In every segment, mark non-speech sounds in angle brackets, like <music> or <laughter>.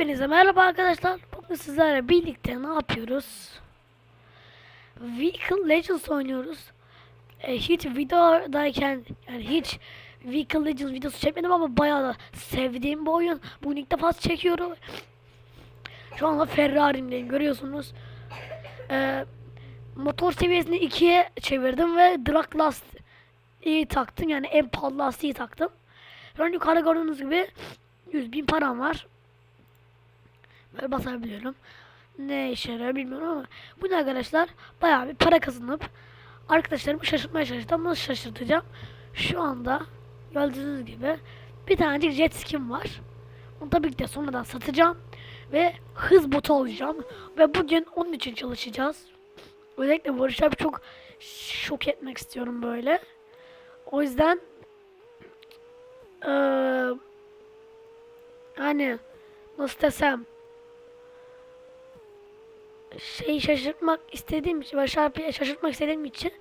Hepinize merhaba arkadaşlar. Bugün sizlerle birlikte ne yapıyoruz? Vehicle Legends oynuyoruz. E, hiç videodayken yani hiç Vehicle Legends videosu çekmedim ama bayağı da sevdiğim bir oyun. Bugün ilk defa çekiyorum. Şu anda Ferrari'mdeyim görüyorsunuz. E, motor seviyesini ikiye çevirdim ve drag lastiği taktım. Yani en pahalı lastiği taktım. Şu an yukarıda gördüğünüz gibi 100 bin param var. Böyle basabiliyorum. Ne işe yarıyor bilmiyorum ama bu ne arkadaşlar bayağı bir para kazanıp arkadaşlarımı şaşırtmaya çalıştım ama şaşırtacağım. Şu anda gördüğünüz gibi bir tanecik jet skin var. Onu tabii ki de sonradan satacağım ve hız botu alacağım ve bugün onun için çalışacağız. Özellikle Barış abi çok şok etmek istiyorum böyle. O yüzden eee hani nasıl desem şey şaşırtmak istediğim için abiye şaşırtmak istediğim için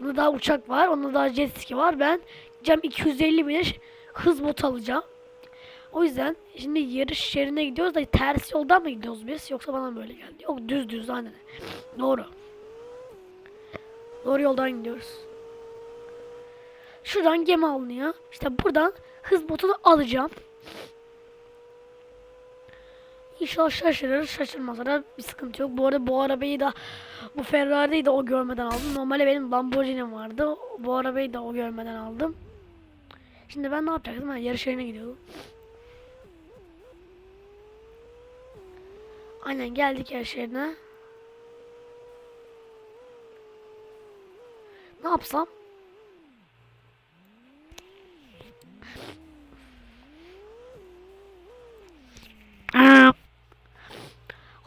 onda daha uçak var onda daha jet ski var. Ben cam 250 binir hız botu alacağım. O yüzden şimdi yarış yerine gidiyoruz da ters yoldan mı gidiyoruz biz? Yoksa bana böyle geldi? Yok düz düz aynen. Doğru. Doğru yoldan gidiyoruz. Şuradan gemi alınıyor. İşte buradan hız botunu alacağım İnşallah şaşırır. Şaşırmazsa bir sıkıntı yok. Bu arada bu arabayı da bu Ferrari'yi de o görmeden aldım. Normalde benim Lamborghini'm vardı. Bu arabayı da o görmeden aldım. Şimdi ben ne yapacaktım? Ben yarış yerine gidiyordum. Aynen geldik yarış yerine. Ne yapsam?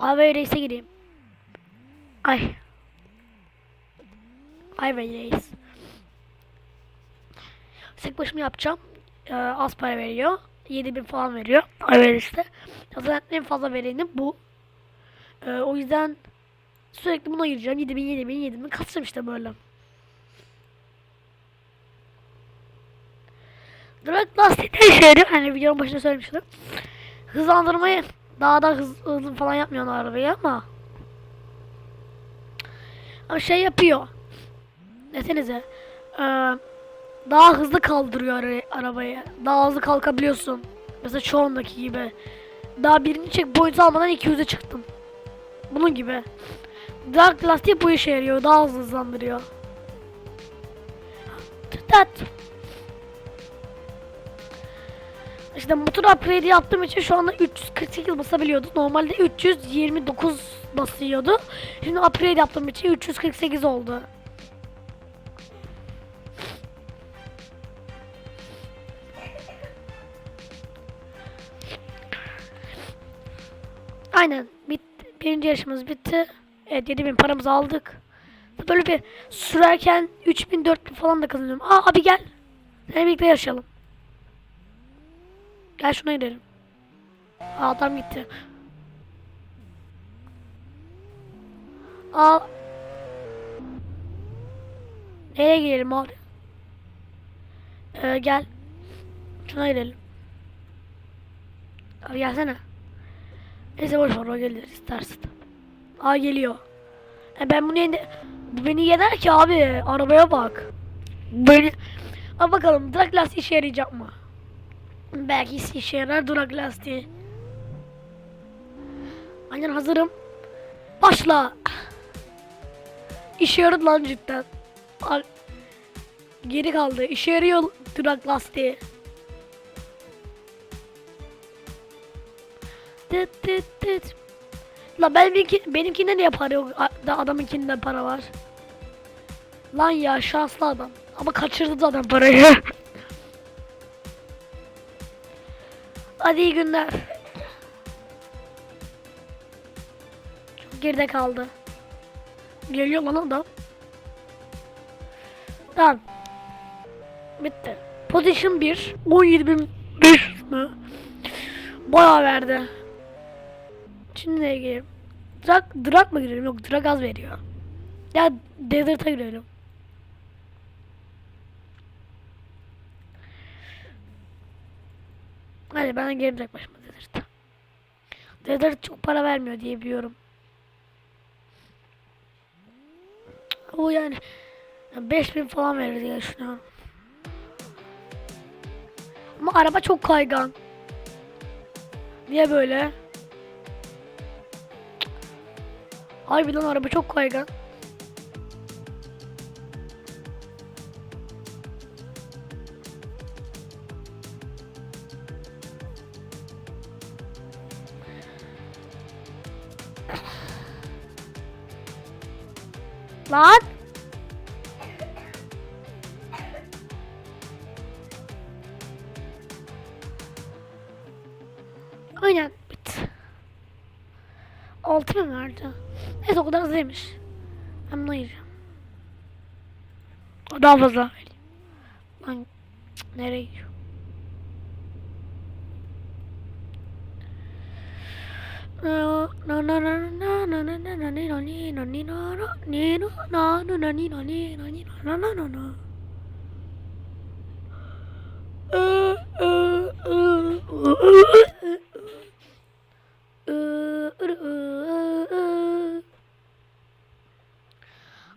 Highway Race'e gireyim. Ay. Highway Race. Tek başıma yapacağım. Ee, az para veriyor. 7000 falan veriyor. Highway Race'te. Zaten en fazla vereni bu. Ee, o yüzden sürekli buna gireceğim. 7000 7000 7000 kasacağım işte böyle. Drag işe yarıyor? Hani videonun başında söylemiştim. Hızlandırmayı daha da hız, hızlı falan yapmıyor arabayı ama ama şey yapıyor. Desenize. Ee, daha hızlı kaldırıyor ara- arabayı. Daha hızlı kalkabiliyorsun. Mesela şu andaki gibi. Daha birinci checkpoint almadan 200'e çıktım. Bunun gibi. Dark lastik bu işe yarıyor. Daha hızlı hızlandırıyor. Tat. İşte motor upgrade yaptığım için şu anda 348 basabiliyordu. Normalde 329 basıyordu. Şimdi upgrade yaptığım için 348 oldu. Aynen. Bitti. Birinci yarışımız bitti. Evet 7000 paramızı aldık. Böyle bir sürerken 3000 4000 falan da kazanıyorum. Aa abi gel. Seninle birlikte yarışalım. Gel şuna gidelim. Adam gitti. Aa. Nereye gidelim abi? Ee, gel. Şuna gidelim. Abi gelsene. Neyse boş ver o gelir istersen. Aa geliyor. E ben bunu yeni... Bu beni yener ki abi. Arabaya bak. Beni... Aa bakalım drag lastiği işe yarayacak mı? Belki işe yarar durak lastiği. Aynen hazırım. Başla. İşe yaradı lan cidden. Al. Geri kaldı. İşe yarıyor durak lastiği. Tıt tıt tıt. La benimki, benimkinde niye para yok da adamınkinde para var. Lan ya şanslı adam. Ama kaçırdı zaten parayı. <laughs> Hadi iyi günler. Çok geride kaldı. Geliyor lan adam. Tamam. Bitti. Position 1. 17.500 mü? Bayağı verdi. Şimdi neye gireyim? Drag, drag mı girelim? Yok drag az veriyor. Ya desert'a girelim. Hadi ben girelim tek başıma desert'a. Deder çok para vermiyor diye biliyorum. O yani 5000 falan verir diye düşünüyorum. Ama araba çok kaygan. Niye böyle? Harbiden araba çok kaygan. Lan! Aynen bitti. Altı mı vardı? Neyse o kadar hızlıymış. Ben bunu yiyeceğim. Daha fazla. Lan nereye gidiyor?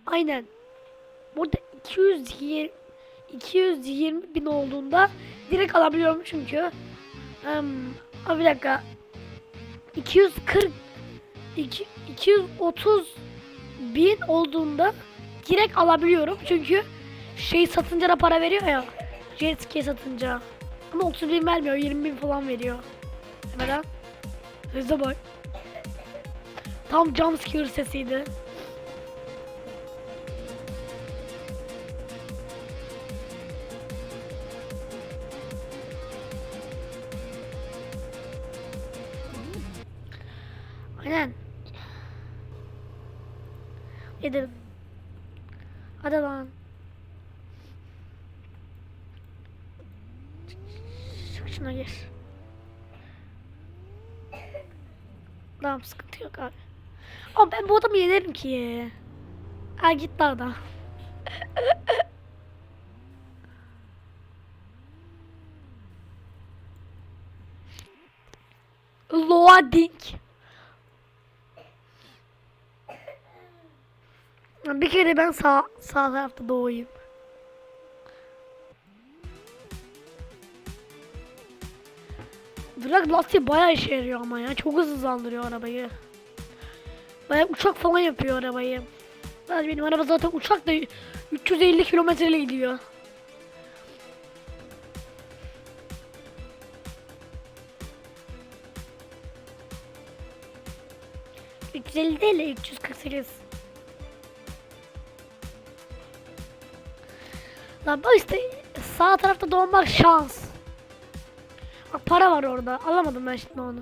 Aynen. Burada 220 220 bin olduğunda direkt alabiliyorum çünkü. Um, bir dakika. 240 iki- 230 bin olduğunda direkt alabiliyorum. Çünkü şey satınca da para veriyor ya. Jet ski satınca. Ama 30 bin vermiyor 20 bin falan veriyor. Neden? Hızlı bak tam jumpscare sesiydi ki. Ha gitti adam. <laughs> Loading. Bir kere ben sağ sağ tarafta doğayım. Drag lastiği bayağı işe yarıyor ama ya. Çok hızlandırıyor arabayı. Bayağı uçak falan yapıyor arabayı. Sadece benim araba zaten uçak da 350 kilometreyle gidiyor. ...350 değil de 348. Lan bak işte sağ tarafta doğmak şans. Bak para var orada. Alamadım ben şimdi onu.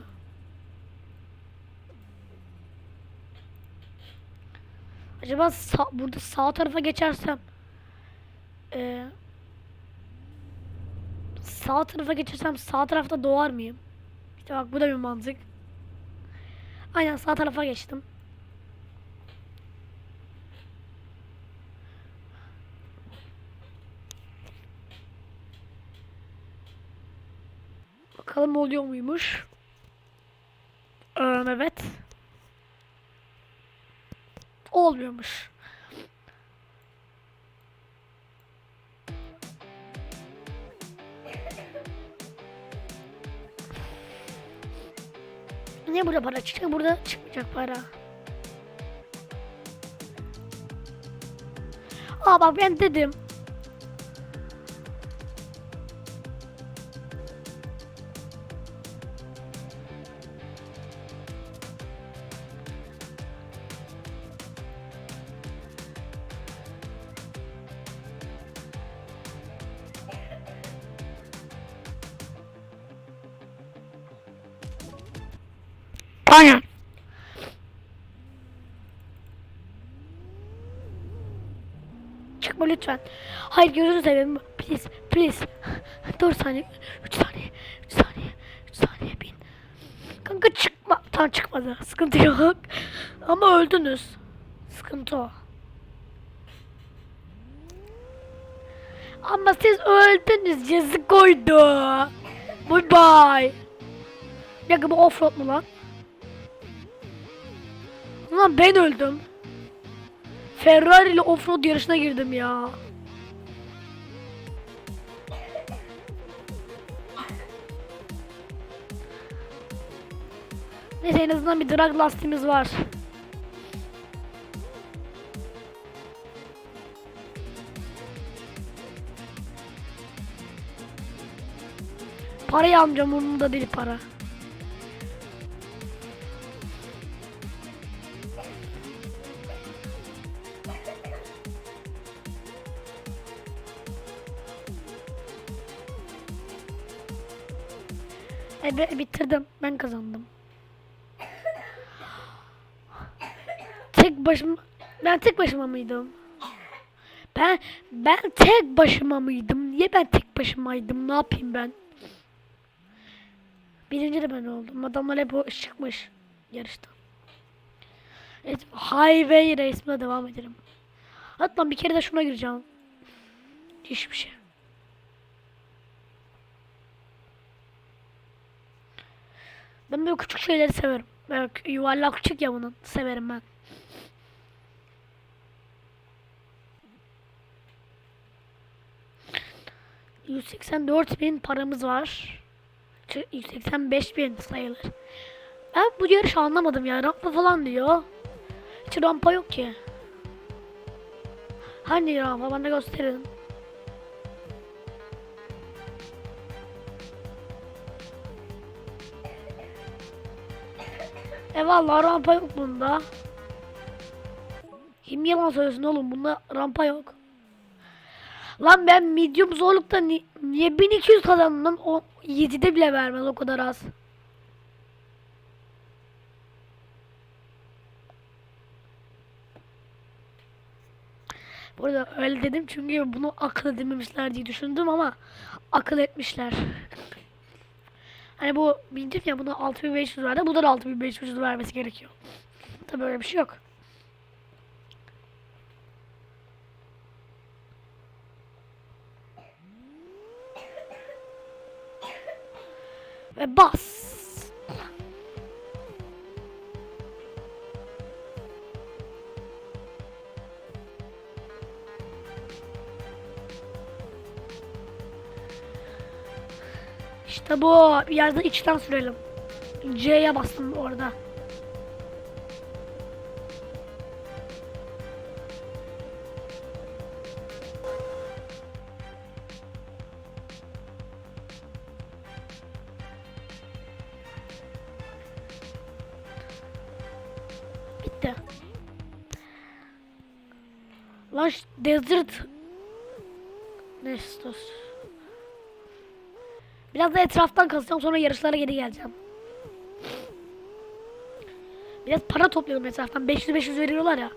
Acaba sağ, burada sağ tarafa geçersem eee, sağ tarafa geçersem sağ tarafta doğar mıyım? İşte bak bu da bir mantık. Aynen sağ tarafa geçtim. Bakalım oluyor muymuş? Ee, evet. Olmuyormuş. Niye burada para çıkacak? Burada çıkmayacak para. Aa bak ben dedim. Hayır gözünü seveyim. Please, please. <laughs> 4 saniye, 3 saniye, 3 saniye, 3 saniye bin. Kanka çıkma. Tam çıkmadı. Sıkıntı yok. Ama öldünüz. Sıkıntı o. Ama siz öldünüz. Yazık oydu. Bye bye. Dakika bu offroad mu lan? Ulan ben öldüm. Ferrari ile offroad yarışına girdim ya. Neyse en azından bir drag lastiğimiz var. Parayı almayacağım umurumda değil para. E, bitirdim. Ben kazandım. Tek başıma ben tek başıma mıydım? Ben ben tek başıma mıydım? Niye ben tek başımaydım? Ne yapayım ben? Birinci de ben oldum. Adamlar hep çıkmış yarıştan. Evet, Highway Race'ime devam edelim. Hatta bir kere de şuna gireceğim. Hiçbir şey. Ben böyle küçük şeyleri severim. Böyle yuvarlak küçük ya bunun. Severim ben. ...184 bin paramız var. Ç- 185 bin sayılır. Ben bu yarışı anlamadım ya. Rampa falan diyor. Hiç rampa yok ki. Hani rampa bana gösterin. E valla rampa yok bunda. Kim yalan söylüyorsun oğlum bunda rampa yok. Lan ben medium zorlukta ni- niye 1200 kazandım? O 7'de bile vermez o kadar az. Bu arada öyle dedim çünkü bunu akıl edememişler diye düşündüm ama akıl etmişler. Hani bu bildim ya buna 6500 verdi. Bu da 6500 vermesi gerekiyor. Tabii öyle bir şey yok. Ve bas. İşte bu. Bir yerde içten sürelim. C'ye bastım orada. Desert Nestos. Biraz da etraftan kazacağım sonra yarışlara geri geleceğim. Biraz para toplayalım etraftan. 500-500 veriyorlar ya.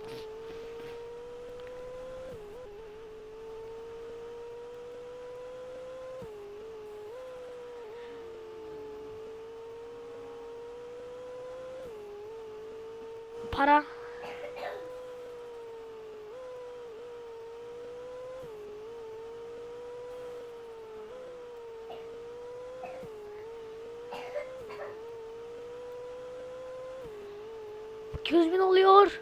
Para. ...200 bin oluyor.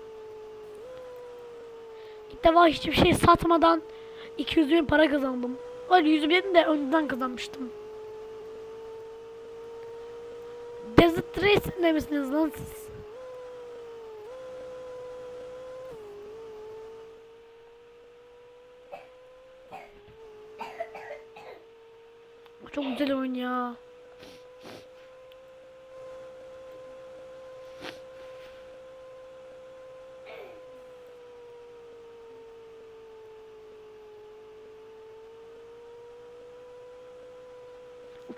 Defa hiçbir şey satmadan... ...200 bin para kazandım. Hayır 100 bin de önceden kazanmıştım. Desert Race'inde misiniz lan siz? Çok güzel oyun ya.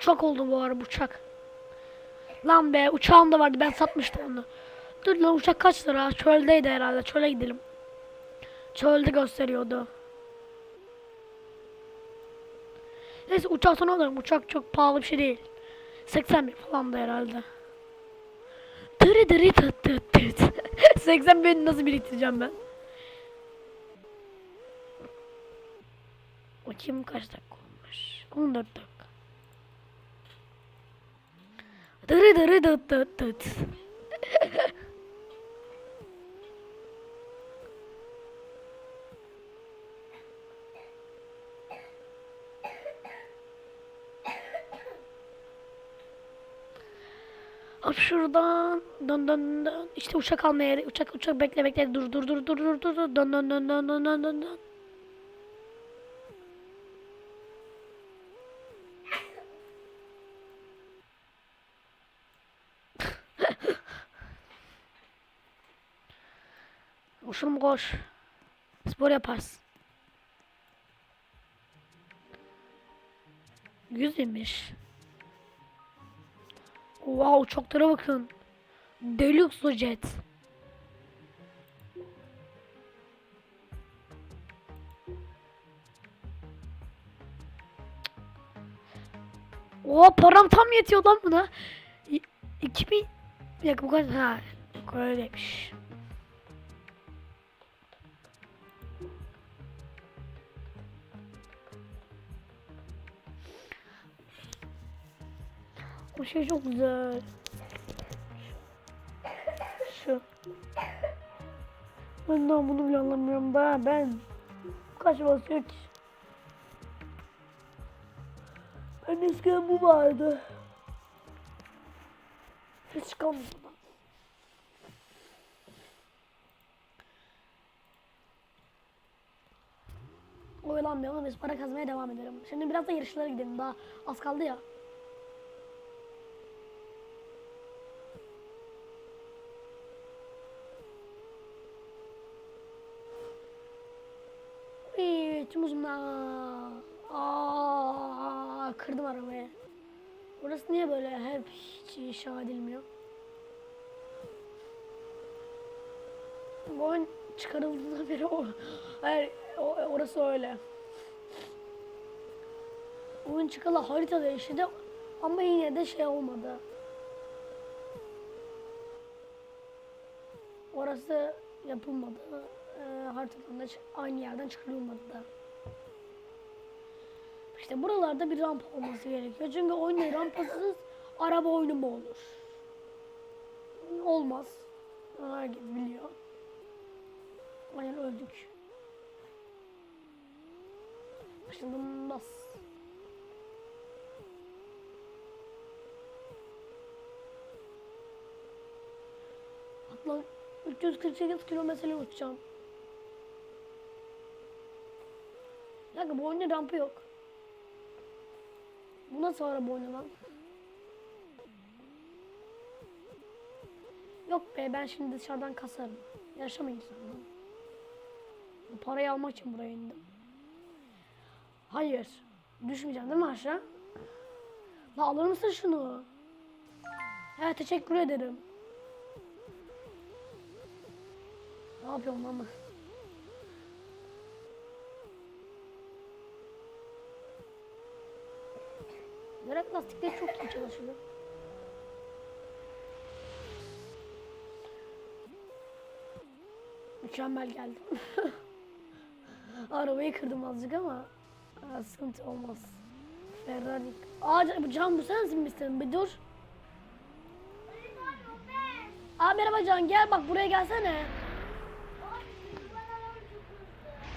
Uçak oldu bu araba uçak. Lan be uçağım da vardı ben satmıştım onu. Dur lan uçak kaç lira? Çöldeydi herhalde. Çöle gidelim. Çölde gösteriyordu. Neyse uçak sonra alırım. Uçak çok pahalı bir şey değil. 80 bin falan da herhalde. Dırı dırı tıt tıt tıt. 80 bin nasıl biriktireceğim ben? Bakayım kaç dakika olmuş. 14 dakika. Dırı dırı dıt dıt dıt. Hop şuradan dön dön dön. İşte uçak almaya uçak uçak bekle bekle dur dur dur dur dur dur dön dön dön dön dön dön dön. Koşalım koş. Spor yaparsın. Yüz imiş. Wow uçaklara bakın. Deluxe jet. Oha param tam yetiyor lan buna. İ- 2000 bir dakika bu kadar ha öyleymiş. Bu şey çok güzel. Şu. Ben daha bunu bile anlamıyorum daha ben. Kaç basıyor ki? Ben eskiden bu vardı. Hiç kalmadı. Oyalanmayalım biz para kazmaya devam edelim. Şimdi biraz da yarışlara gidelim daha az kaldı ya. Tüm uzunlar. Aa, kırdım arabayı. Burası niye böyle hep hiç inşa edilmiyor? Bu oyun çıkarıldığından <laughs> beri o. Hayır, orası öyle. Oyun çıkalı harita değişti ama yine de şey olmadı. Orası yapılmadı. Ee, haritadan da aynı yerden çıkarılmadı da. İşte buralarda bir rampa olması gerekiyor. Çünkü oyunda rampasız araba oyunu mu olur? Olmaz. Herkes biliyor. Aynen öldük. Şimdi bas. Bak lan 348 kilometre uçacağım. Dakika bu oyunda rampa yok. Bu nasıl araba oyunu lan? Yok be ben şimdi dışarıdan kasarım. Yaşamayın. Bu parayı almak için buraya indim. Hayır. Düşmeyeceğim değil mi aşağı? La alır mısın şunu? He teşekkür ederim. Ne yapıyorum lan Direkt lastikleri çok iyi çalışıyor. Mükemmel geldi. <laughs> Arabayı kırdım azıcık ama ha, sıkıntı olmaz. Ferrari. Aa Can- bu sensin misin? Bir dur. Aa merhaba Can gel bak buraya gelsene.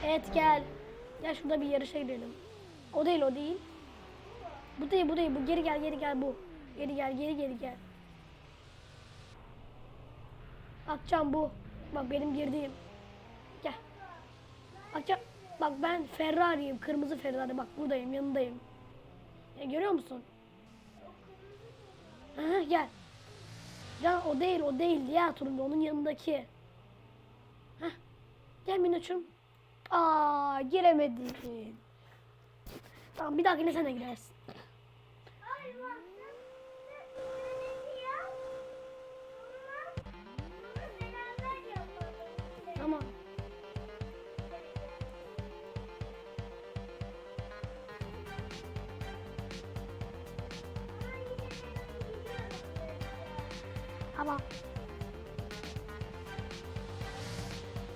Evet gel. Gel şurada bir yarışa gidelim. O değil o değil. Bu değil bu değil bu geri gel geri gel bu. Geri gel geri geri gel. Akcan bu. Bak benim girdiğim. Gel. Akcan bak ben Ferrari'yim. Kırmızı Ferrari. Bak buradayım yanındayım. Ya, görüyor musun? Aha, gel. Can o değil o değil. Diğer turunda onun yanındaki. Heh. Gel Minoç'um. Aa giremedin. Tamam bir dahakine sen de girersin. Tamam. Tamam.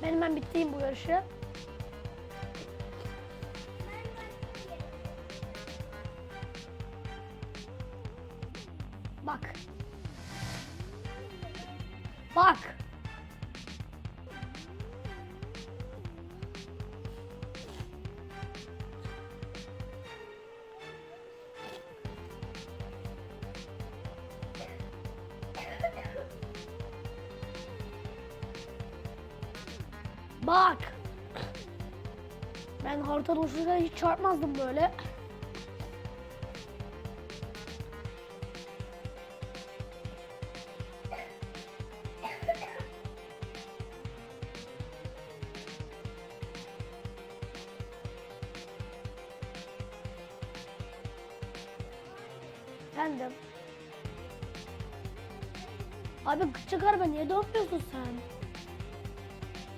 Ben hemen bitireyim bu yarışı. Hiç çarpmazdım böyle. Efendim. Abi küçük araba niye dönmüyorsun sen?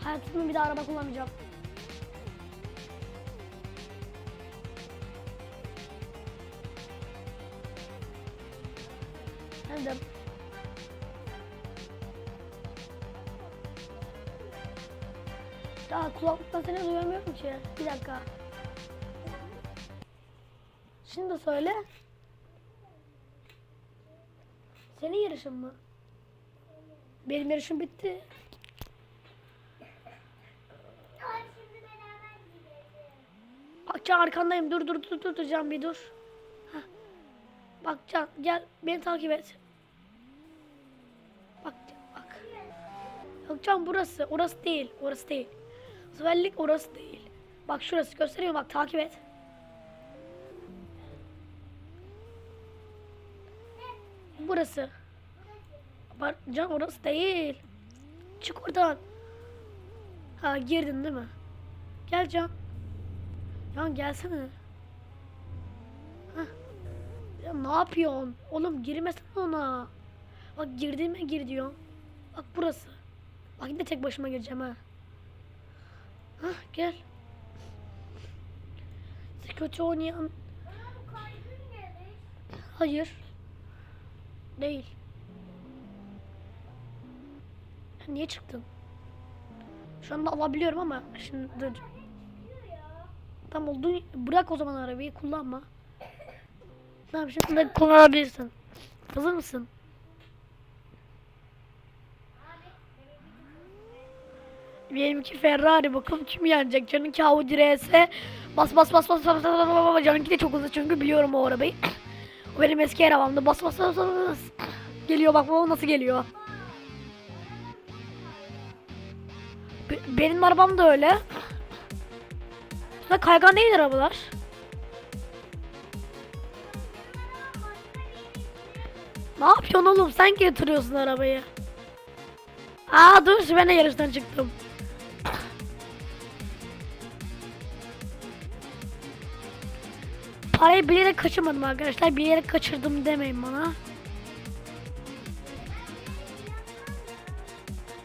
Hayatımda bir daha araba kullanmayacağım. Bir dakika. Şimdi söyle. Senin yarışın mı? Benim yarışım bitti. Can arkandayım. Dur dur dur dur dur Can bir dur. Hah. Bak Can gel beni takip et. Bak bak. Yok Can burası. Orası değil. Orası değil. Özellik orası değil. Bak şurası gösteriyor bak takip et. Burası. Bak Can orası değil. Çık oradan. Ha girdin değil mi? Gel Can. Can gelsene. Hah. Ya ne yapıyorsun? Oğlum girmesene ona. Bak girdiğime gir diyor. Bak burası. Bak yine tek başıma gireceğim ha. Hah gel. Kötü oynayan... Hayır. Değil. Niye çıktın? Şu anda alabiliyorum ama şimdi. Tam oldu. Bırak o zaman arabayı kullanma. Tamam şimdi kullanabilirsin. Hazır mısın? Diyelim ki Ferrari bakalım kim yenecek. Canınki Audi RS. Bas bas bas bas bas bas bas bas. Canınki de çok hızlı çünkü biliyorum o arabayı. <coughs> o benim eski arabamdı. Bas bas bas bas bas. <coughs> Geliyor bak baba nasıl geliyor. Benim arabam da öyle. Aslında kaygan değil arabalar. Ne yapıyorsun oğlum? Sen ki getiriyorsun arabayı. Aa dur ben de yarıştan çıktım. Parayı bilerek kaçırmadım arkadaşlar. Bilerek kaçırdım demeyin bana.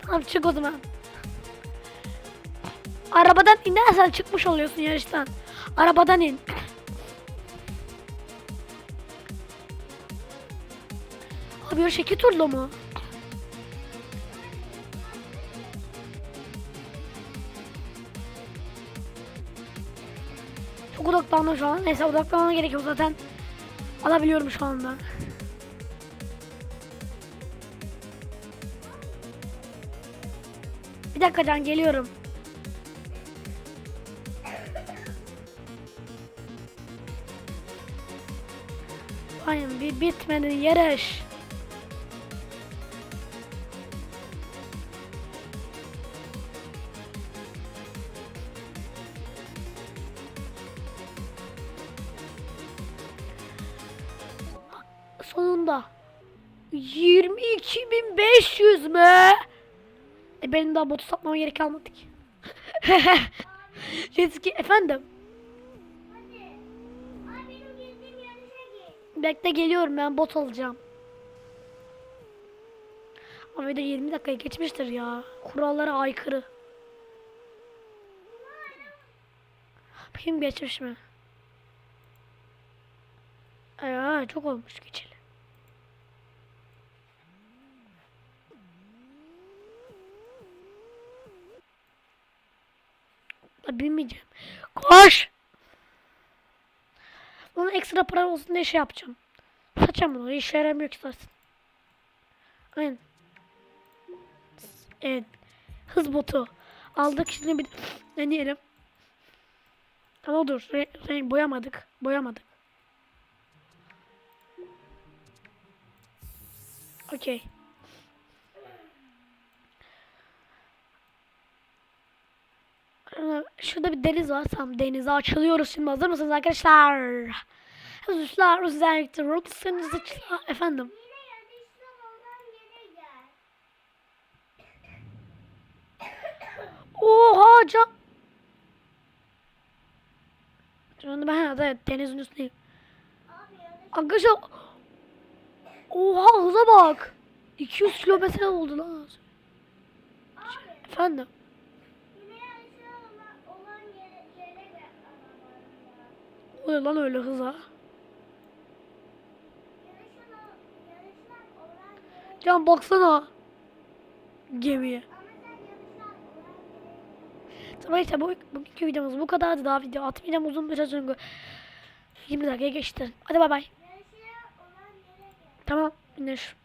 Tamam çık o zaman. Arabadan inersen çıkmış oluyorsun yarıştan. Arabadan in. Abi yarış iki turlu mu? Odaklandım şu an. Neyse odaklanmam gerekiyor zaten. Alabiliyorum şu anda. Bir dakika Can geliyorum. Aynen bir bitmedi yarış. Benim daha botu satmama gerek kalmadı ki. <laughs> Jetski efendim. Bekle geliyorum ben bot alacağım. Ama video 20 dakikayı geçmiştir ya. Kurallara aykırı. Bakayım geçmiş mi? Ay, çok olmuş geçeli. Da bilmeyeceğim. Koş! Onun ekstra para olsun diye şey yapacağım. Saçacağım bunu. İşe yaramıyor ki zaten. Aynen. Evet. Hız botu. Aldık şimdi bir deneyelim. Ama dur. Renk boyamadık. Boyamadık. Okey. Şurada bir deniz var. Tamam denize açılıyoruz şimdi. Hazır mısınız arkadaşlar? Hazırlar. Özellikle Robson'ınızı efendim. Oha can. Şu anda ben evet, denizin üstündeyim. Arkadaşlar. Oha hıza bak. 200 kilometre oldu lan. Efendim. Oluyor lan öyle hıza. Can baksana. Gemiye. Tamam işte bu, bugünkü videomuz bu kadardı. Daha video atmayacağım uzun bir çünkü 20 dakika geçti. Hadi bay bay. Tamam. Güneş.